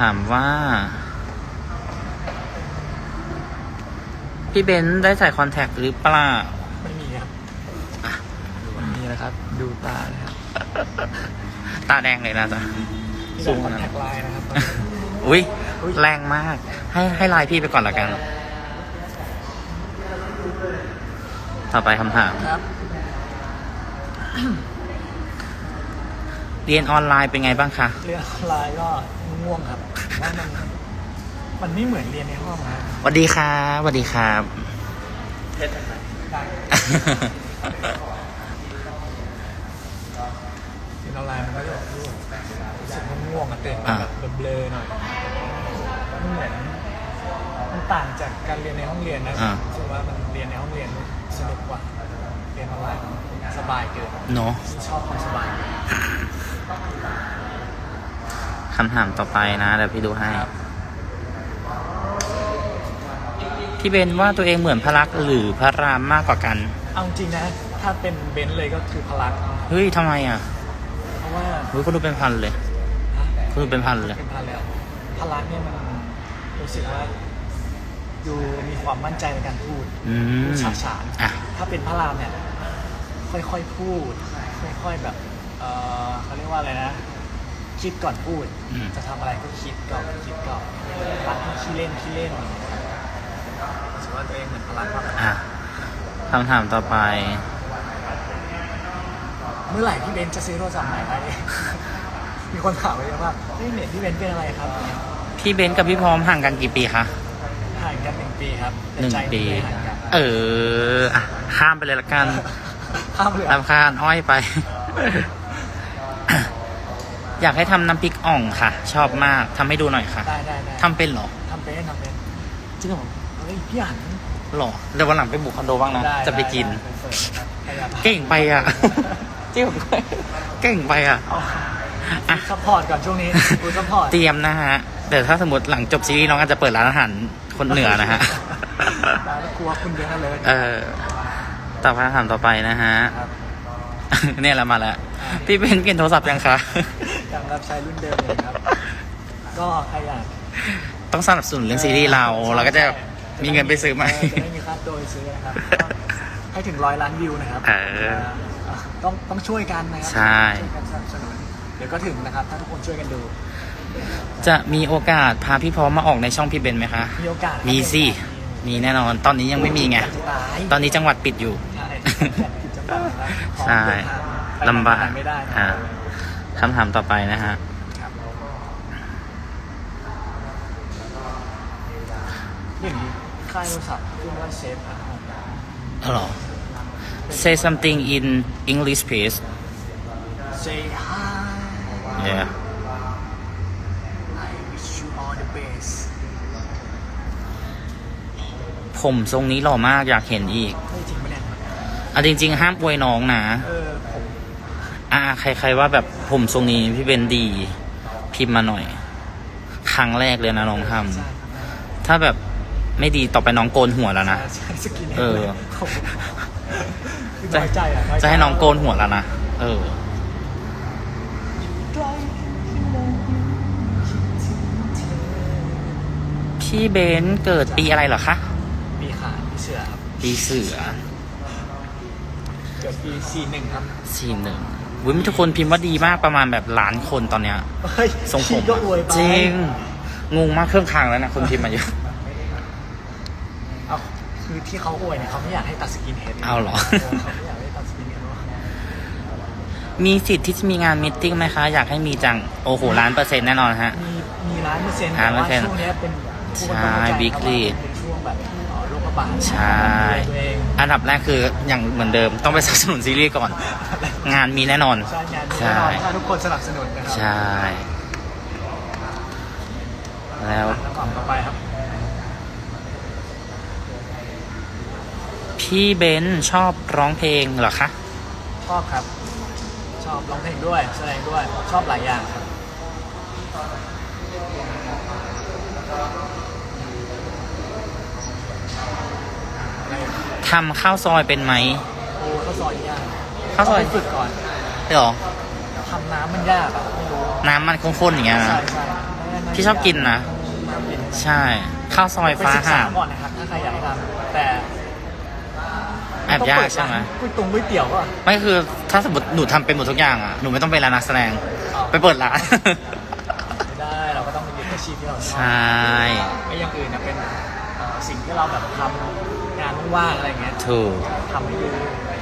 ถามว่า พี่เบนซ์ได้ใส่คอนแทคหรือเปล่า ไม่มีครับไม่มีนะครับ ดูตานะครับตาแดงเลยนะจ๊ะสูสูงงขคอนนาดแทนั้นคไลน์นะครับ อุ้ยอุ๊ยแรงมาก ให้ให้ไลน์พี่ไปก่อนละกัน ต่อไปคำถาม ครับ เรียนออนไลน์เป็นไงบ้างคะ เรียนออนไลน์ก็ ง่วงครับว่ามันมันไม่เหมือนเรียนในห้องครับสวัสดีครับสวัสดีครับได้เรียนออนไลน์มันก็จะรู้สึกง่วงๆอะตื่นมาแบบเบลอๆหน่อยมันเหมือนมันต่างจากการเรียนในห้องเรียนนะอ่ารู้สึกว่ามันเรียนในห้องเรียนสนุกกว่าเรียนออนไลน์มันสบายเกินเนาะชอบความสบาย คำถามต่อไปนะเดี๋ยวพี่ดูให้ครับพี่เบนว่าตัวเองเหมือนพระลักษมณ์หรือพระรามมากกว่ากัน เอาจริงนะ ถ้าเป็นเบนซ์เลยก็คือพลังเฮ้ยทำไมอะเพราะว่า เฮ้ยเขาดูเป็นพันเลยฮะเขาดูเป็นพันเลย เป็นพลังพลังเนี่ยมันรู้สึกว่าดูมีความมั่นใจในการพูดอืพูมดฉาฉานอะ ถ้าเป็นพระรามเนี่ย ค่อยๆพูด ค่อยๆแบบเออเขาเรียกว่าอะไรนะ คิดก่อนพูด อืม จะทำอะไรก็คิดก่อนคิดก่อนรักขี้เล่นขี้เล่นรู้สึกว่าตัวเองเหมือนพลังมากกว่าอะคำถามต่อไป เมื่อไหร่พี่เบนซ์จะซื้อโทรศัพท์ใหม่ได้มีคนถามไปเยอะว่าเฮ้ยเน็ตพี่เบนซ์เป็นอะไรครับพี่เบนกับพี่พร้อมห่างกันกี่ปีคะห่างกันหนึ่งปีครับแต่หนึ่งใจปี ไม่ห่างกันเอออะข้ามไปเลยละกันข้ามเลยรำคาญอ้อยไป อยากให้ทำน้ำพริกอ่องค่ะ ชอบมากทำให้ดูหน่อยค่ะได้ได้ได้ทำเป็นเหรอทำเป็นทำเป็นจริงเหรอเฮ้ยพี่อ่านหรอเดี๋ยววันหลังไปบุกคอนโดบ้างนะด้จะไปกิน ด้ได้ได้เก่งไปอะ จริงเก่งไปอะ เอาอะ ซัพพอร์ตก่อนช่วงนี้กูซัพพอร์ตเตรียมนะฮะแต่ถ้าสมมติหลังจบซีรีส์น้องอาจจะเปิดร้านอาหารคนเหนือนะฮะได้แล้วกลัวคุณเบนซ์เลย เออต่อไปคำถามต่อไปนะฮะ ครับ เนี่ยเรามาแล้ว พี่เป็นเปลี่ยนโทรศัพท์ยังคะยังรับใช้รุ่นเดิมเลยครับ ก็ใครอยากต้องสนับสนุนเรื่องซีรีส์เรา เราก็จะมีเงินไปซื้อไหมเจะไม่มีค่าโดยซื้อนะครับก็ให้ถึงร้อยล้านวิวนะครับเออต้องต้องช่วยกันนะครัใช่ช่ วยกันสนับสนุนเดี๋ยวก็ถึงนะครับ ถ้าทุกคนช่วยกันดู จะมีโอกาสพาพี่พร้อมมาออกในช่องพี่เบนไหมคะ มีโอกาสมีสิ มีแน่นอน ตอนนี้ยังไม่มีไงจะตายตอนนี้จังหวัดปิดอยู่ ใช่กิจกรรมนะครับของใช่ เดินทางไป ลำบากไหนไม่ได้นะอ่าคำถามต่อไปนะฮะครับอย่างนี้ค่ายโทรศัพท์ขึ้นว่าเซฟครับอ๋อเหรอ Say something in English please Say hi yeah I wish you all the best ผมทรงนี้หล่อมากอยากเห็นอีกเฮ้ยจริงปะเนี่ยอะจริง ๆ ห้ามอวยน้องนะ เออผม อ่า ใคร ๆ ว่าแบบผมทรงนี้พี่เบนดี พิมพ์มาหน่อย ครั้งแรกเลยนะน้องทใช่ำถ้าแบบไม่ดีต่อไปน้องโกนหัวแล้วนะ ใช่สกินเออ จะจะใจอะยจะให้น้องโกนหัวแล้วนะ เออ พี่เบนเกิดปีอะไรเหรอคะ ปีขาดปีเสือครับปีเสือ เกิดปีสี่หนึ่งครับ สี่หนึ่ง วุ้ยมีทุกคนพิมพ์ว่าดีมากประมาณแบบล้านคนตอนเนี้ยเฮ้ยทรงผมก็อวยไปจริงงงมากเครื่องคางแล้วนะคนพิมพ์มาเยอะเอาคือที่เขาอวยเนี่ยเขาไม่อยากให้ตัดสกินเฮดเอาเหรอ เขาไม่อยากให้ตัดสกินเฮดหรอกมีสิทธิ์ที่จะมีงานมิทติ้งไหมคะ อยากให้มีจัง โอ้โหล้านเปอร์เซ็นต์แน่นอนฮะ มีมีร้านเปอร์เซ็นต์ร้านเปอแต่ว่าร์เซ็นต์ช่วงเนี้ยเป็นผู้ใช่ประกอบการ weekly บาดใช่ ตัวเองอันดับแรกคืออย่างเหมือนเดิมต้องไปสนับสนุนซีรีส์ก่อน งานมีแน่นอน ใช่งานใช่แน่นอนถ้าทุกคนสนับสนุนนะครัใช่ แล้วลำดับต่อไปครับพี่เบนชอบร้องเพลงเหรอคะ ชอบครับ ชอบร้องเพลงด้วย แสดงด้วยชอบหลายอย่างครับ อะไร ทำข้าวซอยเป็นไหมโอ้ข้าวซอยยากข้าวซอยต้งไปฝึกก่อนเหรอทำน้ำมันยากอะไม่รู้น้ำมันข้นๆอย่างเงี้ยใช่นะใช่น่าพี่ชอบกินนะชอบกินใช่ ข้าวซอยไปฟ้าศึกษาห่ามก่อนนะครับถ้าใครอยากทำแต่แอบยากใช่ไหมก๋วยตงก๋วยเตี๋ยวก็ไม่คือถ้าสมมติหนูทำเป็นหมดทุกอย่างอะหนูไม่ต้องเป็นร้านนักแสดงไปเปิดร้านไม่ได้เราก็ต้องยึดอาชีพที่เราชใชอบ่ไม่อย่างอื่นนะเป็น เอ่อสิ่งที่เราแบบทำงานว่างๆอะไรเงี้ยถูก ทำให้ดู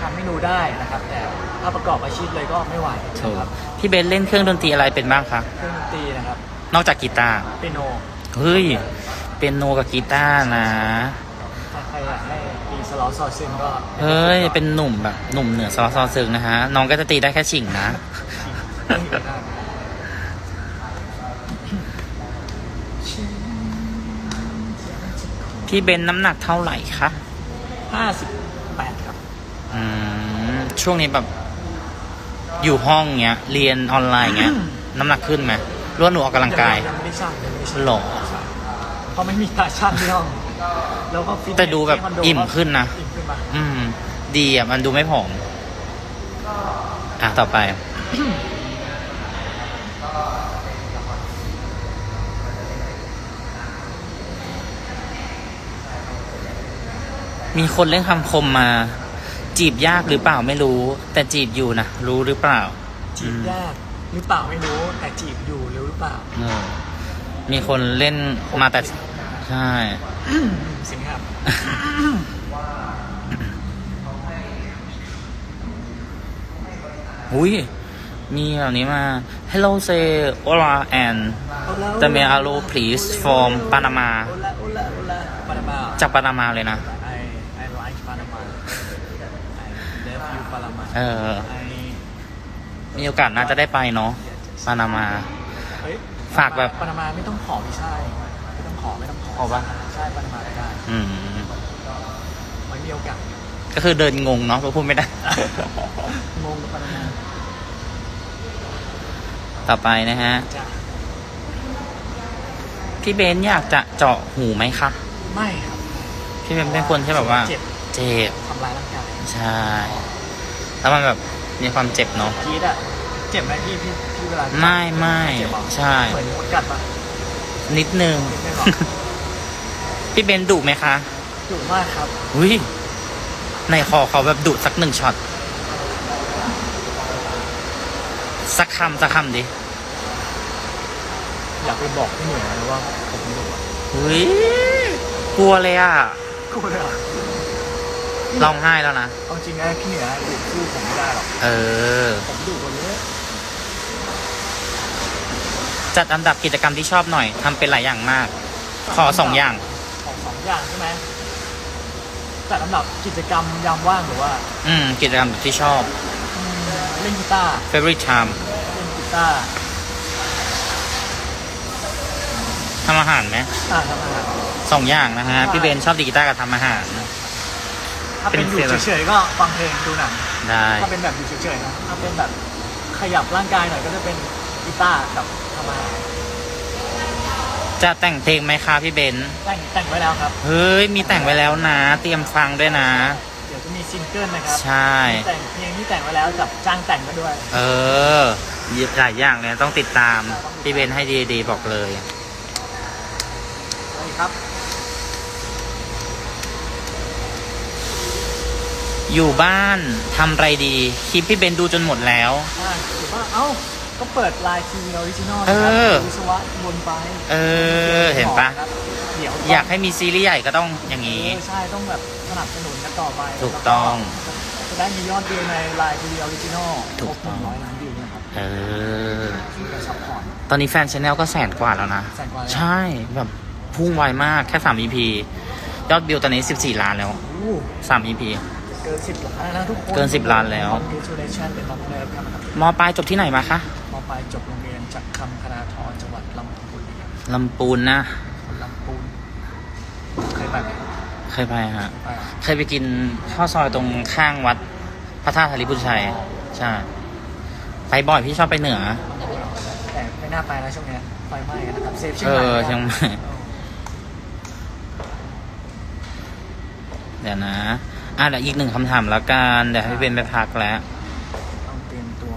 ทำให้ดูได้นะครับ แต่ถ้าประกอบอาชีพเลยก็ไม่ไหวถูกนะครับพี่เบนเล่นเครื่องดนตรีอะไรเป็นบ้างคะ เครื่องดนตรีนะครับนอกจากกีตาร์ เปียโนเฮ้ย เป็นโนกับกีตาร์นะ ถ้าใครอยากให้ตีสลอซอซึงก็เฮ้ย เป็นหนุ่มแบบหนุ่มเหนือซอซอซึงนะฮะ น้องก็จะตีได้แค่ฉิงนะต้องอยู่ได้ พี่เบนน้ำหนักเท่าไหร่คะห้าสิบแปดครับ อืม ช่วงนี้แบบ อยู่ห้องเงี้ย เรียนออนไลน์เงี้ย น้ำหนักขึ้นไหมหรือว่าหนูออกกำลังกายยังไม่ได้ช่างยังไม่ได้ช่างหรอ เพราะไม่มีตาช่างที่ห้องแล้วก็ฟิตเนสแต่ดูแบบที่คโอิ่มขึ้นนะ อิ่มขึ้นมา อืม ดีอะ มันดูไม่ผอม อะ ต่อไป มีคนเล่นคำคมมา จีบยากหรือเปล่าไม่รู้ แต่จีบอยู่นะรู้หรือเปล่า จีบยากหรือเปล่าไม่รู้แต่จีบอยู่หรือเปล่าเออมีคนเล่นมาแต่ใช่สิงครับหุยมีแบบนี้มา Hello say hola and the me alo please from Panama โอละโอละโอละปานามาจากปานามาเลยนะ I I like Panama I love you Panama เออ I มีโอกาสน่าจะได้ไปเนาะปานามา เฮ้ยฝากแบบ ปานามาไม่ต้องขอวีซ่าไม่ต้องขอไม่ต้องขอขอปะใช่ปานามาได้อืมไม่มีโอกาสก็คือเดินงงเนาะเพราะพูดไม่ได้ งงกับปานามาต่อไปนะฮะ จ้ะพี่เบนอยากจะเจาะหูไหมคะไม่ครับพี่เบนเป็นคนที่แบบว่า เจ็บเจ็บทำลายร่างกาย ใช่ แล้วมันแบบมีความเจ็บเนาะกรีดอะเจ็บไหมพี่พี่พี่เวลาไม่ไม่เจ็บเหรอใช่ เหมือนมดกัดปะนิดนึง ไม่หรอกพี่เบนดุไหมคะดุมากครับ อุ้ยในคอเขาแบบดุสักหนึ่งช็อต สักคำสักคำดิอยากไปบอกพี่หนุ่ยนะว่าผมดุอะอุ้ยกลัวเลยอะ กูเลยอะ ร้องไห้แล้วนะ เอาจริงนะพี่เหนือดุสู้ผมไม่ได้หรอก เออ ผมดุกว่าเยอะจัดอันดับกิจกรรมที่ชอบหน่อยทำเป็นหลายอย่างมาก ขอสองอย่าง ของสองอย่างใช่ไหมจัดอันดับกิจกรรมยามว่างหรือว่า อืม กิจกรรมที่ชอบอืมเล่นกีตาร์ favorite time เล่นกีตาร์ทำอาหารไหมอ่าทำอาหารสองอย่างนะฮะ พี่เบนชอบดีกีตาร์กับทำอาหาร ถ้าเป็นเป็นอยู่เฟรนด์เฉยๆก็ฟังเพลงดูหนังได้ถ้าเป็นแบบอยู่เฉยๆนะถ้าเป็นแบบขยับร่างกายหน่อยก็จะเป็นกีตาร์กับทำอาหารจะแต่งเพลงไหมคะพี่เบนแต่งแต่งไว้แล้วครับ เฮ้ย มีแต่งไว้แล้วนะ เตรียมฟังด้วยนะ เดี๋ยวจะมีซิงเกิลนะครับ ใช่มีแต่งเพลงที่แต่งไว้แล้วกับจ้างแต่งมาด้วย เออหลายอย่างเลยต้องติดตาม พี่เบนให้ดีๆบอกเลยสวัสดีครับ อยู่บ้านทำไรดีคลิปพี่เบนดูจนหมดแล้ว อ่าหรือว่าเอ้า ก็เปิดไลน์ทีวีออริจินอลเอนะครับอวิศวะวนไปเออ เห็นปะครับเดี๋ยวอยากให้มีซีรีส์ใหญ่ก็ต้องอย่างเอนี้อใช่ ต้องแบบสนับสนุนกันต่อไปถูกต้องแล้วก็จะได้มียอดวิวในไลน์ทีวีออริจินอลถูกต้อง ร้อยล้านวิวนะครับเออ ที่จะซัพพอร์ต ตอนนี้แฟนชาแนลก็แสนกว่าแล้วนะ แสนกว่าแล้ว ใช่ แบบพุ่งไวมากแค่3 EP ยอดวิวตอนนี้ 14 ล้านแล้ว โอ้3 EP เกินสิบล้านแล้วนะทุกคนเกิน 10 ล้านแล้ว Congratulations เป็นน้องเลิฟครับนะครับมปลายจบที่ไหนมาคะมปลายจบโรงเรียนจากคำคณาธรจังหวัดลำพูนครับลำปูนนะลำพูนเคยไปไหมเคยไปฮะ ไปเหรอเคยไปกินข้าวซอยตรงข้างวัดพระธาตุธริพุนชัย ใช่ ไปบ่อยพี่ชอบไปเหนือ แต่ไม่น่าไปแล้วช่วงเนี้ยไฟไหม้กันนะครับเซฟเชียงเอใหม่อนะครับเชียงใหม่เดี๋ยวนะ อะเดี๋ยวอีกหนึ่งคำถามแล้วกันเดี๋ยวให้พี่เบนไปพักแล้ว ต้องเตรียมตัว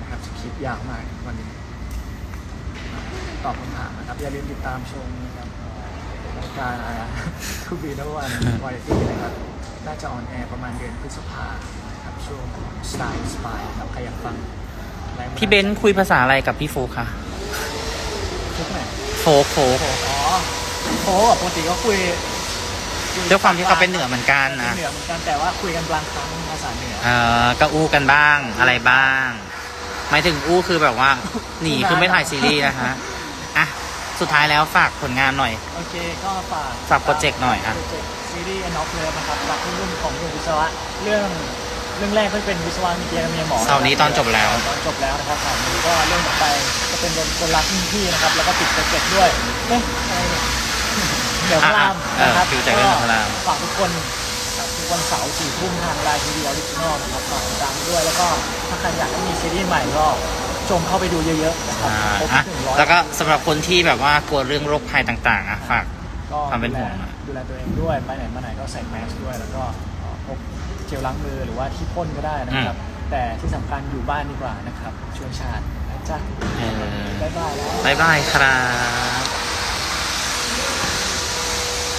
นะครับสคริปต์ยาวมากวันนี้ ตอบคำถามนะครับ อย่าลืมติดตามชมนะครับรายการอะไรนะทูบีนวันวาไรตี้นะครับ น่าจะออนแอร์ประมาณเดือนพฤษภาครับช่วงสไตล์สปายครับใครอยากฟังแรงบัดาลใจพี่เบนซ์คุยภาษาอะไรกับพี่โฟกคะทุกไหนโฟกโฟก โอ้อ๋อโอ้ปกติก็คุย ด้วยความที่เขาเป็นเหนือเหมือนกันเป็นนะเหนือเหมือนกันแต่ว่าคุยกันบางครั้งภาษาเหนือเออก็อู้กันบ้างอะไรบ้างหมายถึงอู้คือแบบว่าหนีคือไม่ถ่ายซีรีส์นะคะอะสุดท้ายแล้วฝากผลงานหน่อย โอเค ก็ฝาก ฝากโปรเจกต์หน่อยอะ โปรเจกต์ซีรีส์ End of Love นะครับจากรุ่นของเรื่องวิศวะ เรื่องเรื่องแรกก็เป็นวิศวะมีเกียร์เมียหมอเสาร์นี้ตอนจบแล้ว ตอนจบแล้วนะครับข่าวนี้ก็เรื่องต่อไป จะเป็นคนรักรุ่นพี่นะครับ แล้วก็ติดโปรเจกต์ด้วยเอ๊ะอะไรเนี่ย เดี๋ยวพระรามอะนะครับเออฟิวใจเรื่องเดี๋ยวพระราม ฝากทุกคนครับทุกวันเสาร์สี่ทุ่มทางไลน์ทีวีออริจินอลนะครับฝากติดตามด้วยแล้วก็ถ้าใครอยากให้มีซีรีส์ใหม่ก็ชมเข้าไปดูเยอะๆนะครับอ่าครบอะหนึ่งร้อยแล้วก็สำหรับคนที่แบบว่ากลัวเรื่องโรคภัยต่างๆอะฝาก ก็ความเป็นห่วงอะ ดูแลตัวเองด้วยไปไหนมาไหนก็ใส่แมสด้วย แล้วก็พกเจลล้างมือหรือว่าที่พ่นก็ได้นะครับ แต่ที่สำคัญอยู่บ้านดีกว่านะครับช่วยชาตินะจ๊ะเออบ๊ายบายแล้ว บายบายครับ